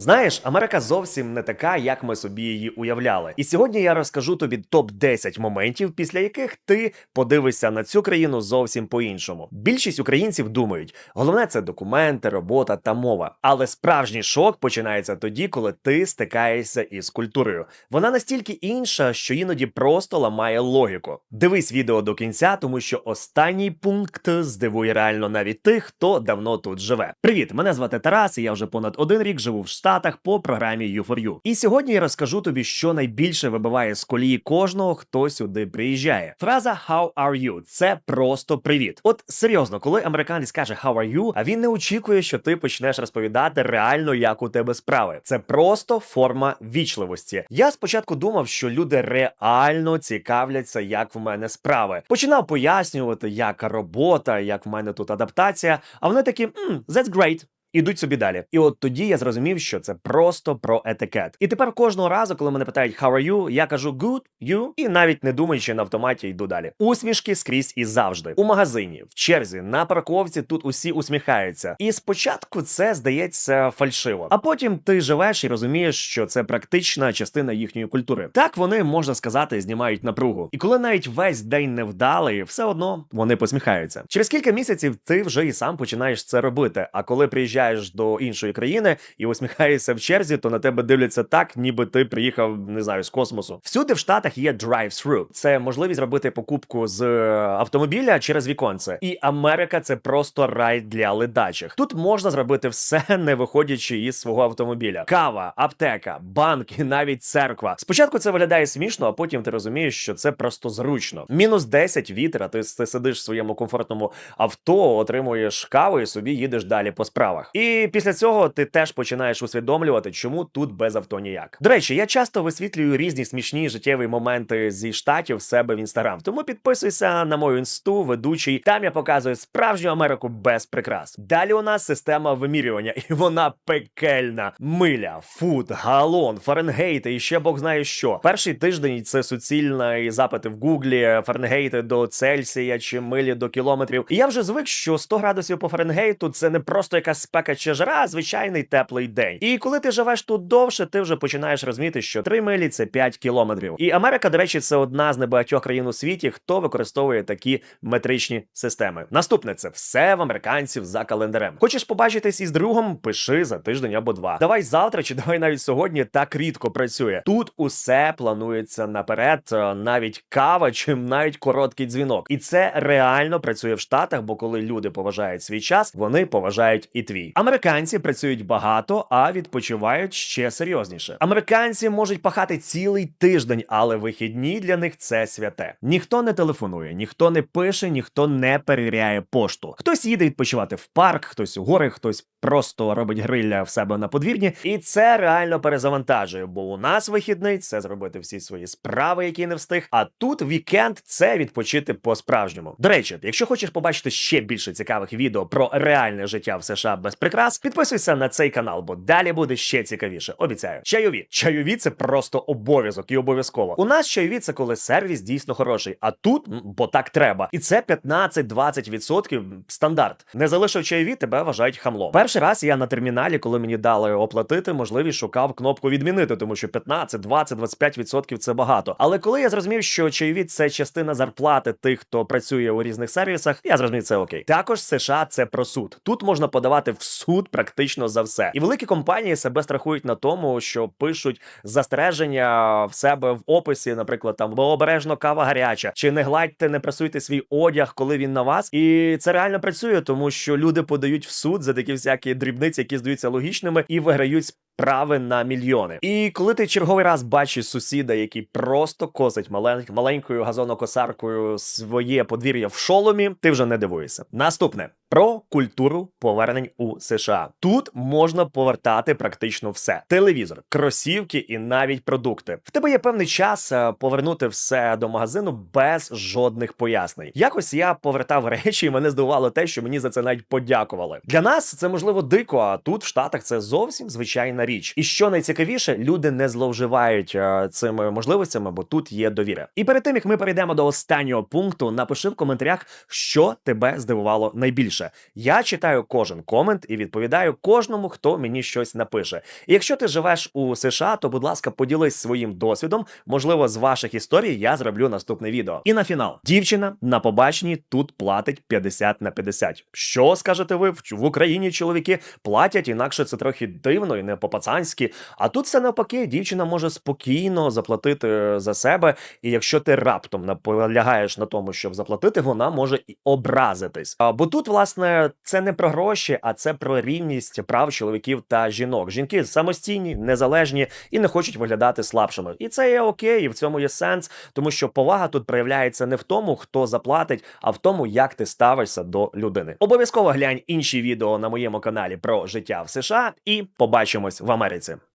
Знаєш, Америка зовсім не така, як ми собі її уявляли. І сьогодні я розкажу тобі топ 10 моментів, після яких ти подивишся на цю країну зовсім по-іншому. Більшість українців думають, головне це документи, робота та мова. Але справжній шок починається тоді, коли ти стикаєшся із культурою. Вона настільки інша, що іноді просто ламає логіку. Дивись відео до кінця, тому що останній пункт здивує реально навіть тих, хто давно тут живе. Привіт, мене звати Тарас, і я вже понад один рік живу в Штатах по програмі U4U. І сьогодні я розкажу тобі, що найбільше вибиває з колії кожного, хто сюди приїжджає. Фраза «How are you?» – це просто привіт. От серйозно, коли американець каже «How are you?», а він не очікує, що ти почнеш розповідати реально, як у тебе справи. Це просто форма вічливості. Я спочатку думав, що люди реально цікавляться, як в мене справи. Починав пояснювати, як робота, як в мене тут адаптація. А вони такі «М, «That's great». Ідуть собі далі. І от тоді я зрозумів, що це просто про етикет. І тепер кожного разу, коли мене питають «How are you?», я кажу «Good, you?» і навіть не думаючи на автоматі йду далі. Усмішки скрізь і завжди. У магазині, в черзі, на парковці тут усі усміхаються. І спочатку це здається фальшиво. А потім ти живеш і розумієш, що це практична частина їхньої культури. Так вони можна сказати, знімають напругу. І коли навіть весь день невдалий, все одно вони посміхаються. Через кілька місяців ти вже і сам починаєш це робити. А коли приїжджаєш до іншої країни і усміхаєшся в черзі, то на тебе дивляться так, ніби ти приїхав, не знаю, з космосу. Всюди в Штатах є drive-thru. Це можливість зробити покупку з е, автомобіля через віконце. І Америка це просто рай для ледачих. Тут можна зробити все, не виходячи із свого автомобіля. Кава, аптека, банк і навіть церква. Спочатку це виглядає смішно, а потім ти розумієш, що це просто зручно. Мінус 10 вітер, а ти, ти сидиш в своєму комфортному авто, отримуєш каву і собі їдеш далі по справах. І після цього ти теж починаєш усвідомлювати, чому тут без авто ніяк. До речі, я часто висвітлюю різні смішні життєві моменти зі штатів себе в інстаграм. Тому підписуйся на мою інсту, ведучий. Там я показую справжню Америку без прикрас. Далі у нас система вимірювання, і вона пекельна. Миля, фут, галон, Фаренгейти і ще Бог знає що. Перший тиждень це суцільні запити в Гуглі, Фаренгейти до Цельсія чи милі до кілометрів. І я вже звик, що 100 градусів по Фаренгейту це не просто якась спека чи жара, а звичайний теплий день. І коли ти живеш тут довше, ти вже починаєш розуміти, що 3 милі це 5 кілометрів. І Америка, до речі, це одна з небагатьох країн у світі, хто використовує такі метричні системи. Наступне це все в американців за календарем. Хочеш побачитись із другом? Пиши за тиждень або два. Давай завтра чи давай навіть сьогодні так рідко працює. Тут усе планується наперед, е, навіть кава чи навіть короткий дзвінок. І це реально працює в Штатах, бо коли люди поважають свій час, вони поважають і твій. Американці працюють багато, а відпочивають ще серйозніше. Американці можуть пахати цілий тиждень, але вихідні для них це святе. Ніхто не телефонує, ніхто не пише, ніхто не перевіряє пошту. Хтось їде відпочивати в парк, хтось у гори, хтось просто робить грилля в себе на подвір'ї. І це реально перезавантажує, бо у нас вихідний це зробити всі свої справи, які не встиг. А тут вікенд це відпочити по-справжньому. До речі, якщо хочеш побачити ще більше цікавих відео про реальне життя в США без прикрас, підписуйся на цей канал, бо далі буде ще цікавіше. Обіцяю. Чайові. Чайові це просто обов'язок і обов'язково. У нас чайові це коли сервіс дійсно хороший. А тут, бо так треба. І це 15-20% стандарт. Не залишив чайові, тебе вважають хамлом. Перший раз я на терміналі, коли мені дали оплатити, можливість шукав кнопку відмінити, тому що 15, 20, 25% це багато. Але коли я зрозумів, що чайові це частина зарплати тих, хто працює у різних сервісах, я зрозумів це окей. Також США це про суд. Тут можна подавати в суд практично за все. І великі компанії себе страхують на тому, що пишуть застереження в себе в описі, наприклад, там бо обережно кава гаряча, чи не гладьте, не прасуйте свій одяг, коли він на вас. І це реально працює, тому що люди подають в суд за такі всякі дрібниці, які здаються логічними, і виграють справи на мільйони. І коли ти черговий раз бачиш сусіда, який просто косить малень... маленькою газонокосаркою своє подвір'я в шоломі, ти вже не дивуєшся. Наступне про культуру повернень у США. Тут можна повертати практично все: телевізор, кросівки і навіть продукти. В тебе є певний час е, повернути все до магазину без жодних пояснень. Якось я повертав речі, і мене здивувало те, що мені за це навіть подякували. Для нас це можливо дико, а тут в Штатах це зовсім звичайна річ. І що найцікавіше, люди не зловживають е, цими можливостями, бо тут є довіра. І перед тим як ми перейдемо до останнього пункту, напиши в коментарях, що тебе здивувало найбільше. Я читаю кожен комент і відповідаю кожному, хто мені щось напише. І якщо ти живеш у США, то будь ласка, поділись своїм досвідом. Можливо, з ваших історій я зроблю наступне відео. І на фінал дівчина на побаченні тут платить 50 на 50. Що скажете ви? В Україні чоловіки платять, інакше це трохи дивно і не по-пацанськи. А тут все навпаки, дівчина може спокійно заплатити за себе. І якщо ти раптом наполягаєш на тому, щоб заплатити, вона може і образитись. А, бо тут, власне, це не про гроші, а це про рівність прав чоловіків та жінок. Жінки самостійні, незалежні і не хочуть виглядати слабшими. І це є окей, і в цьому є сенс, тому що повага тут проявляється не в тому, хто заплатить, а в тому, як ти ставишся до людини. Обов'язково глянь інші відео на моєму каналі про життя в США і побачимось в Америці.